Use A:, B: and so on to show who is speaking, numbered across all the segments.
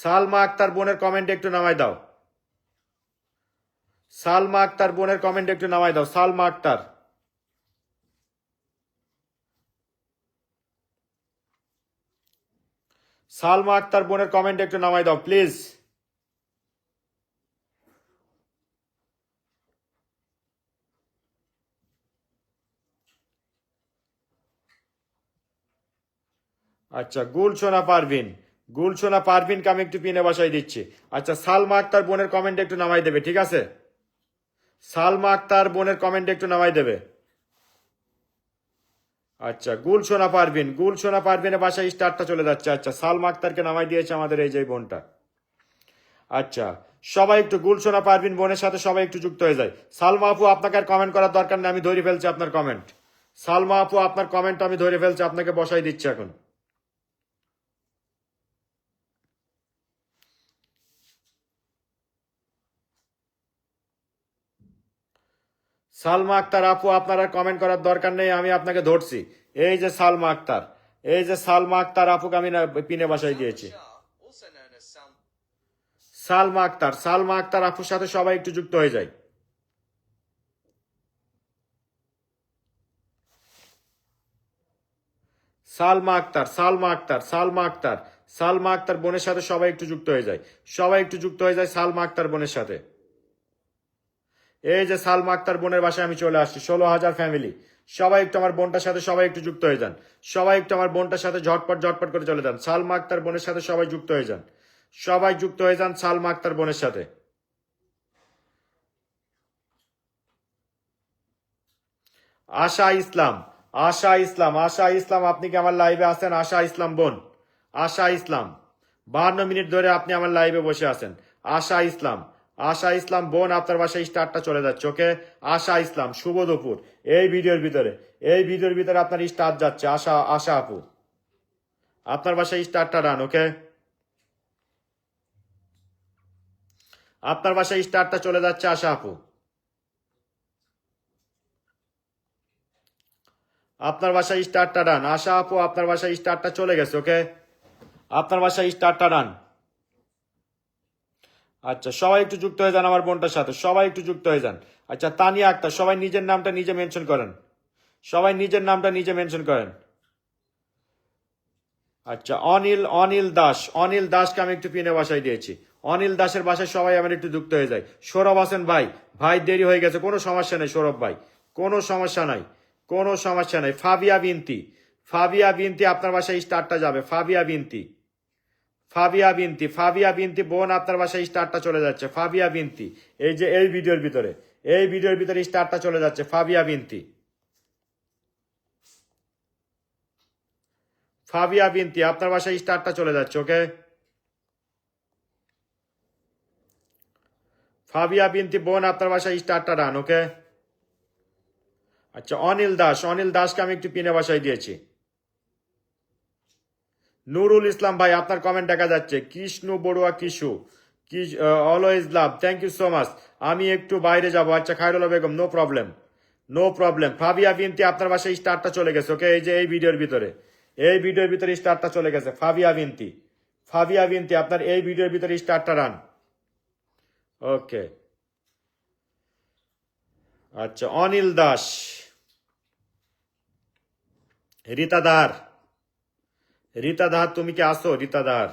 A: সালমা আক্তার বোনের কমেন্ট একটু নামাই দাও। সালমা আক্তার বোনের কমেন্ট একটু নামাই দাও। সালমা আক্তার। সালমা আক্তার বোনের কমেন্ট একটু নামাই দাও প্লিজ আচ্ছা গুলশোনা পারভিন। গুলশোনা পারভিনকে আমি একটু পিনে বসাই দিচ্ছি। আচ্ছা সালমা আক্তার বোনের কমেন্ট একটু নামাই দেবে, ঠিক আছে? সালমা আক্তার বোনের কমেন্ট একটু নামাই দেবে। আচ্ছা গুলশোনা পারভিন, গুলশোনা পারভিনের বাসায় স্টারটা চলে যাচ্ছে। আচ্ছা সালমা আক্তারকে নামাই দিয়েছে আমাদের এই যে বোনটা। আচ্ছা সবাই একটু গুলশোনা পারভিন বোনের সাথে সবাই একটু যুক্ত হয়ে যায়। সালমা আপু, আপনাকে আর কমেন্ট করার দরকার নেই, আমি ধরে ফেলছি আপনার কমেন্ট সালমা আপু, আপনার কমেন্ট আমি ধরে ফেলছি, আপনাকে বসাই দিচ্ছি এখন। সালমা আক্তার আপু, আপনার কমেন্ট করার দরকার নেই, আমি আপনাকে ধরছি। এই যে সালমা আক্তার, এই যে সালমা আক্তার আপুকে আমি পিনে বাসাই দিয়েছি. সালমা আক্তার সালমা আক্তার আপুর সাথে সবাই একটু যুক্ত হয়ে যায় সালমা আক্তার সালমা আক্তার সালমা আক্তার সালমা আক্তার বোনের সাথে সবাই একটু যুক্ত হয়ে যায় সবাই একটু যুক্ত হয়ে যায় সালমা আক্তার বোনের সাথে। এই যে সালমা আক্তার বোনের বাসায় আমি চলে আসছি, ষোলো হাজার ফ্যামিলি সবাই একটু আমার বোনটার সাথে সবাই একটু যুক্ত হয়ে যান। সবাই একটু আমার বোনটার সাথে ঝটপট ঝটপট করে চলে যান। সালমা আক্তার বোনের সাথে সবাই যুক্ত হয়ে যান। সবাই যুক্ত হয়ে যান সালমা আক্তার বোনের সাথে। আশা ইসলাম আশা ইসলাম আশা ইসলাম, আপনি কি আমার লাইভে আছেন? আশা ইসলাম বোন, আশা ইসলাম। বাহান্ন মিনিট ধরে আপনি আমার লাইভে বসে আছেন। আশা ইসলাম। আশা ইসলাম বোন আপনার বাসায় স্টারটা চলে যাচ্ছে, ওকে? আশা ইসলাম, শুভ দুপুর। এই ভিডিওর ভিতরে, এই ভিডিওর ভিতরে আপনার স্টার যাচ্ছে, আশা আশা আপু। আপনার বাসায় স্টারটা রান, ওকে? আপনার বাসায় স্টারটা চলে যাচ্ছে, আশা আপু। আপনার বাসায় স্টারটা ডান আশা আপু, আপনার বাসায় স্টারটা চলে গেছে, ওকে? আপনার বাসায় স্টারটা ডান আচ্ছা সবাই একটু যুক্ত হয়ে যান আমার বোনটার সাথে। সবাই একটু যুক্ত হয়ে যান। আচ্ছা তানিয়া আক্তার, সবাই নিজের নামটা নিজে মেনশন করেন। সবাই নিজের নামটা নিজে মেনশন করেন। আচ্ছা অনিল অনিল দাস। অনিল দাসকে আমি একটু পিনে বাসায় দিয়েছি। অনিল দাসের বাসায় সবাই আমার একটু যুক্ত হয়ে যায়। সৌরভ হাসান ভাই ভাই দেরি হয়ে গেছে। কোনো সমস্যা নেই সৌরভ ভাই। কোনো সমস্যা নাই। কোনো সমস্যা নাই। ফাবিয়া বিনতি। ফাবিয়া বিনতি আপনার বাসায় স্টারটা যাবে। ফাবিয়া বিনতি। ফাবিয়া বিনতি ফাবিয়া বিনতি, বোন আপনার বাসায় স্টারটা চলে যাচ্ছে, ফাবিয়া বিনতি। এই যে, এই ভিডিওর ভিতরে, এই ভিডিওর ভিতরে স্টারটা চলে যাচ্ছে, ফাবিয়া বিনতি। ফাবিয়া বিনতি, আপনার বাসায় স্টারটা চলে যাচ্ছে, ওকে? ফাবিয়া বিনতি, বোন আপনার বাসায় স্টারটা ডান, ওকে? আচ্ছা অনিল দাস, অনিল দাসকে আমি একটু পিনে বাসায় দিয়েছি। নুরুল ইসলাম ভাই, আপনার কমেন্ট দেখা যাচ্ছে। Krishna Barua Kishu. Always love. Thank you so much আমি একটু বাইরে যাব। আচ্ছা Khairullah Begum no problem no problem Fabia Binti, আপনার বাসায় স্টারটা চলে গেছে ওকে এই যে এই ভিডিওর ভিতরে। এই ভিডিওর ভিতরে স্টারটা চলে গেছে, ফাবিয়া বিনতি। ফাবিয়া বিনতি, আপনার এই ভিডিওর ভিতরে স্টারটা রান। ওকে আচ্ছা অনিল দাস। রীতা দার রীতা দার তুমি কি আসো রীতা দার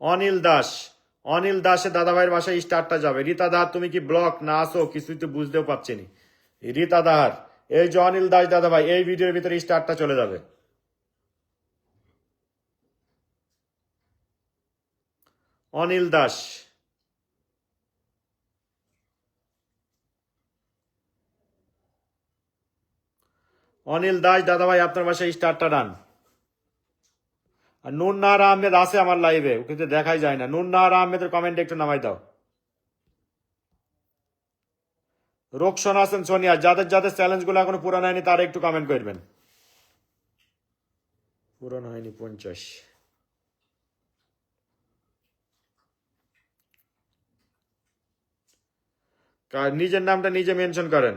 A: অনিল দাস। অনিল দাসের দাদাভাইয়ের বাসায় স্টারটা যাবে। রীতা দার তুমি কি ব্লক? না আসো কিছুই তো বুঝতেও পারছি নি। রীতা দার এই যে অনিল দাস দাদাভাই, এই ভিডিওর ভিতরে স্টারটা চলে যাবে। অনিল দাস। অনিল দাস দাদাভাই, আপনার বাসায় স্টারটা ডান আর নুন্নাহার আহমেদ আছে আমার লাইভে ওকে তো দেখাই যায় না। নুন্নাহার আহমেদের কমেন্ট একটু নামাই দাও। রোকসন আছেন সোনিয়া, যাদের যাদের চ্যালেঞ্জগুলো এখনও পুরানো হয়নি, তারা একটু কমেন্ট করবেন। পুরানো হয়নি পঞ্চাশ। নিজের নামটা নিজে মেনশন করেন।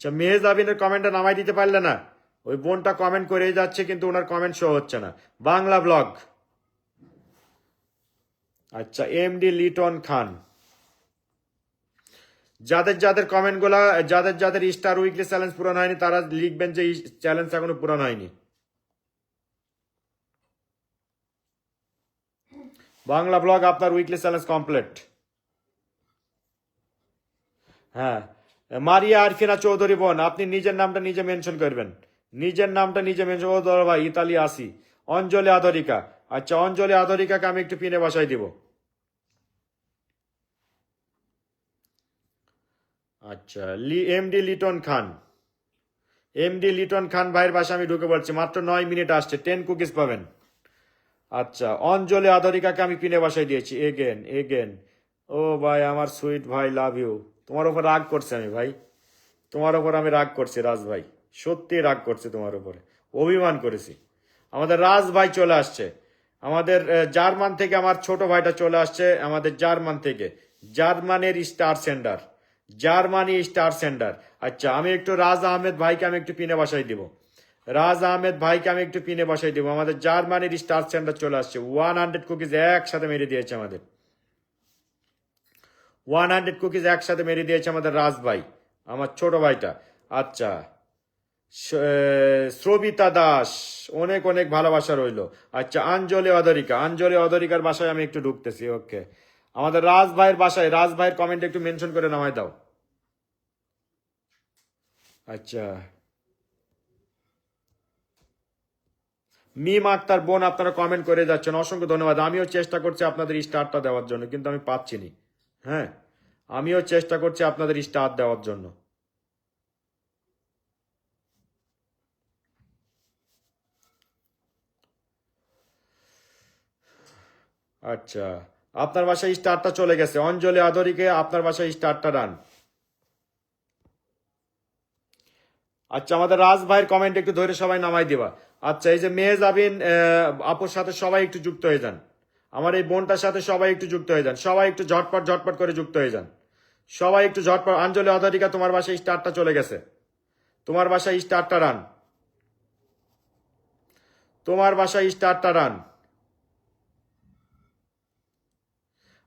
A: আচ্ছা মেহেজ আবিনের কমেন্টটা নামাই দিতে পারলে না? ওই বোনটা কমেন্ট করেই যাচ্ছে, কিন্তু ওনার কমেন্ট শো হচ্ছে না। বাংলা ব্লগ আচ্ছা এমডি লিটন খান। যাদের যাদের কমেন্টগুলা যাদের যাদের স্টার উইকলি চ্যালেঞ্জ পূরণ হয়নি, তারা লিখবেন যে চ্যালেঞ্জ এখনও পূরণ হয়নি। বাংলা ব্লগ আপনার উইকলি চ্যালেঞ্জ কমপ্লিট হ্যাঁ। মারিয়া আরফিনা চৌধুরী বোন, আপনি নিজের নামটা নিজে মেনশন করবেন। নিজের নামটা নিজে মেনশন ও দর ভাই, ইতালি আসি। অঞ্জলি আদরিকা। আচ্ছা অঞ্জলি আদরিকাকে আমি একটু পিনে বসাই দিব। আচ্ছা লি, এমডি লিটন খান। এমডি লিটন খান ভাইয়ের বাসা আমি ঢুকে পড়ছি। মাত্র নয় মিনিট আসছে। টেন কুকিজ পাবেন। আচ্ছা অঞ্জলি আদরিকাকে আমি পিনে বাসায় দিয়েছি। Again again. ও ভাই, আমার সুইট ভাই, লাভ ইউ। তোমার ওপর রাগ করছে আমি, ভাই। তোমার ওপর আমি রাগ করছি, রাজ ভাই। সত্যি রাগ করছে তোমার উপরে। অভিমান করেছি। আমাদের রাজ ভাই চলে আসছে। আমাদের জার্মান থেকে আমার ছোট ভাইটা চলে আসছে আমাদের জার্মান থেকে। জার্মানের star centre. Germany star centre. আচ্ছা আমি একটু রাজ আহমেদ ভাইকে আমি একটু পিনে বাসাই দিব। রাজ আহমেদ ভাইকে আমি একটু পিনে বসাই দিব। আমাদের জার্মানির স্টার সেন্টার চলে আসছে। ওয়ান হান্ড্রেড কুকিজ একসাথে মেরে দিয়েছে আমাদের। ওয়ান হান্ড্রেড কুকিজ একসাথে মেরে দিয়েছে আমাদের রাজ ভাই, আমার ছোট ভাইটা। আচ্ছা শ্রবিতা দাস, অনেক অনেক ভালোবাসা রইল। আচ্ছা আঞ্জলি অদরিকা, আঞ্জলি অদরিকার বাসায় আমি একটু ঢুকতেছি, ওকে। আমাদের রাজ ভাইয়ের বাসায়, রাজ ভাইয়ের কমেন্ট একটু মেনশন করে নামাই দাও। আচ্ছা। মিম আক্তার বোন, আপনারা কমেন্ট করে যাচ্ছেন। অসংখ্য ধন্যবাদ। আমিও চেষ্টা করছি আপনাদের স্টারটা দেওয়ার জন্য, কিন্তু আমি পাচ্ছি নি। হ্যাঁ? আমিও চেষ্টা করছি আপনাদের স্টার দেওয়ার জন্য। আচ্ছা আপনার বাসায় স্টারটা চলে গেছে। অঞ্জলি আদরিকে আপনার বাসায় স্টারটা রান। আচ্ছা আমাদের রাজ ভাইয়ের কমেন্ট একটু ধরে সবাই নামাই দিবা। আচ্ছা এই যে মেয়ে আহ, আপুর সাথে সবাই একটু যুক্ত হয়ে যান। আমার এই বোনটার সাথে সবাই একটু যুক্ত হয়ে যান। সবাই একটু ঝটপট ঝটপট করে যুক্ত হয়ে যান। সবাই একটু ঝটপট, আঞ্জলি আধারিকা তোমার বাসায় স্টারটা চলে গেছে। তোমার বাসায় স্টারটা রান। তোমার বাসায় স্টারটা রান।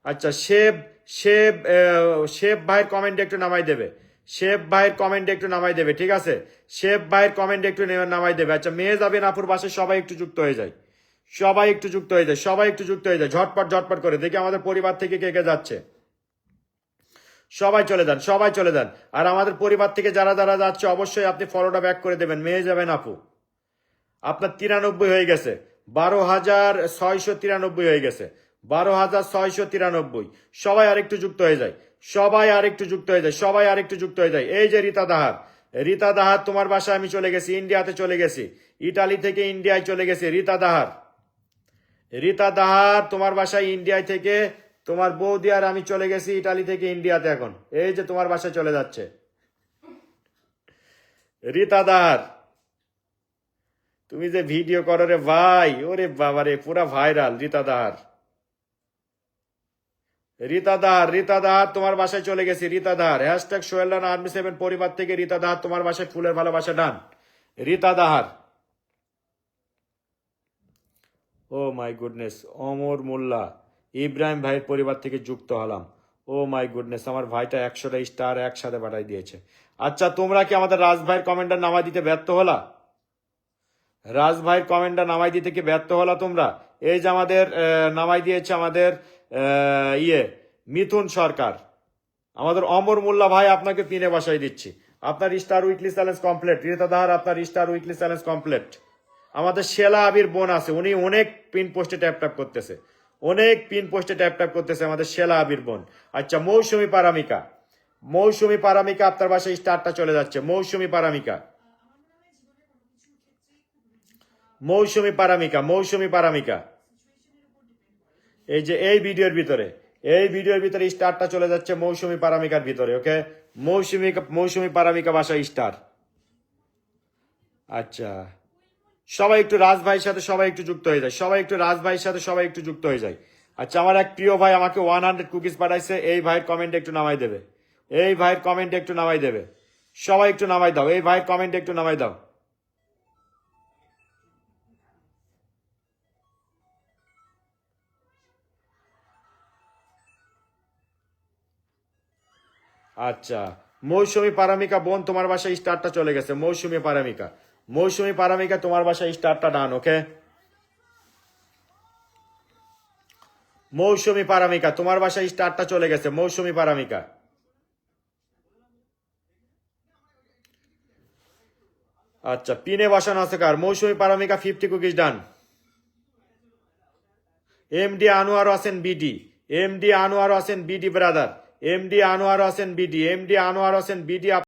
A: আচ্ছা শেব শেব শেব ভাইয়ের কমেন্ট একটু নামাই দেবে। শেব ভাইয়ের কমেন্ট একটু নামাই দেবে, ঠিক আছে? শেব ভাইয়ের কমেন্ট একটু নামাই দেবে। আচ্ছা মেয়ে যাবেন আপুর বাসায় সবাই একটু যুক্ত হয়ে যায়। সবাই একটু যুক্ত হয়ে যায়, সবাই একটু যুক্ত হয়ে যায়। ঝটপট ঝটপট করে। দেখি আমাদের পরিবার থেকে কে কে যাচ্ছে। সবাই চলে যান, সবাই চলে যান। আর আমাদের পরিবার থেকে যারা যারা যাচ্ছে, অবশ্যই আপনি ফলোটা ব্যাক করে দেবেন। মেয়ে যাবেন আপু। আপনার তিরানব্বই হয়ে গেছে। বারো হাজার ছয়শো তিরানব্বই হয়ে গেছে। বারো হাজার ছয়শো তিরানব্বই। সবাই আরেকটু যুক্ত হয়ে যায়। সবাই আরেকটু যুক্ত হয়ে যায়। সবাই আরেকটু যুক্ত হয়ে যায়। এই যে রীতা দাহার। রীতা দাহার, তোমার বাসায় আমি চলে গেছি। ইন্ডিয়াতে চলে গেছি। ইটালি থেকে ইন্ডিয়ায় চলে গেছি। রীতা দাহার। রীতা দাহার, তোমার বাসায় ইন্ডিয়ায় থেকে তোমার বৌদি আর আমি চলে গেছি ইটালি থেকে ইন্ডিয়াতে এখন। এই যে তোমার বাসায় চলে যাচ্ছে। রীতা দাহার তুমি যে ভিডিও করো রে ভাই, ওরে বাবা রে, পুরা ভাইরাল রীতা দাহার রীতা দাহার তোমার বাসায় চলে গেছি Rita Dahar hashtag Sohel Rana army seven পরিবার থেকে রীতা দাহার তোমার বাসায় ফুলের ভালোবাসা done Rita Dahar oh my goodness, Amar Molla. Ibrahim ভাইয়ের পরিবার থেকে যুক্ত হলাম। ও মাই গুডনেস, আমার ভাইটা একশোটা স্টার একসাথে পাঠাই দিয়েছে। আচ্ছা তোমরা কি আমাদের রাজ ভাইয়ের কমেন্টটা নামাই দিতে ব্যর্থ হলা? রাজ ভাইয়ের কমেন্টটা নামাই দিতে কি ব্যর্থ হলা তোমরা? এই যে আমাদের নামাই দিয়েছে আমাদের ইয়ে মিথুন সরকার। আমাদের অমর মোল্লা ভাই আপনাকে পিনে বাসায় দিচ্ছি। আপনার star weekly challenge complete. Rita Dahar আপনার স্টার উইকলি চ্যালেঞ্জ কমপ্লিট। আমাদের শেলা আবির বোন আছে, উনি অনেক পিন পোস্টে ট্যাপ ট্যাপ করতেছে। অনেক পিন পোস্টে ট্যাপ ট্যাপ করতেছে আমাদের শেলা আবির বোন। আচ্ছা মৌসুমী পারামিকা। মৌসুমী পারামিকা আপনার বাসায় স্টারটা চলে যাচ্ছে। মৌসুমী পারামিকা। মৌসুমি পারামিকা মৌসুমি পারামিকা। এই যে এই ভিডিওর ভিতরে, এই ভিডিওর ভিতরে স্টারটা চলে যাচ্ছে মৌসুমি পারামিকার ভিতরে, ওকে? মৌসুমী মৌসুমী পারামিকা বাসা স্টার আচ্ছা। সবাই একটু রাজ ভাইয়ের সাথে সবাই একটু যুক্ত হয়ে যায়। সবাই একটু রাজ ভাইয়ের সাথে সবাই একটু যুক্ত হয়ে যায়। আচ্ছা আমার এক প্রিয় ভাই আমাকে ওয়ান হান্ড্রেড কুকিজ পাঠাইছে। এই ভাইয়ের কমেন্ট একটু নামাই দেবে। এই ভাইয়ের কমেন্ট একটু নামাই দেবে। সবাই একটু নামাই দাও। এই ভাই কমেন্ট একটু নামাই দাও। আচ্ছা মৌসুমী পারামিকা বোন তোমার বাসায় স্টারটা চলে গেছে। মৌসুমী পারামিকা। মৌসুমী পারামিকা, তোমার বাসায় স্টারটা ডান ওকে মৌসুমী পারামিকা, তোমার বাসায় স্টারটা চলে গেছে, মৌসুমী পারামিকা। আচ্ছা পিনে বসানো আছে কার? মৌসুমী পারামিকা ফিফটি কুকিজ ডান M D Anwar Hossain BD M D Anwar Hossain BD brother M D Anwar Hossain BD M D Anwar Hossain BD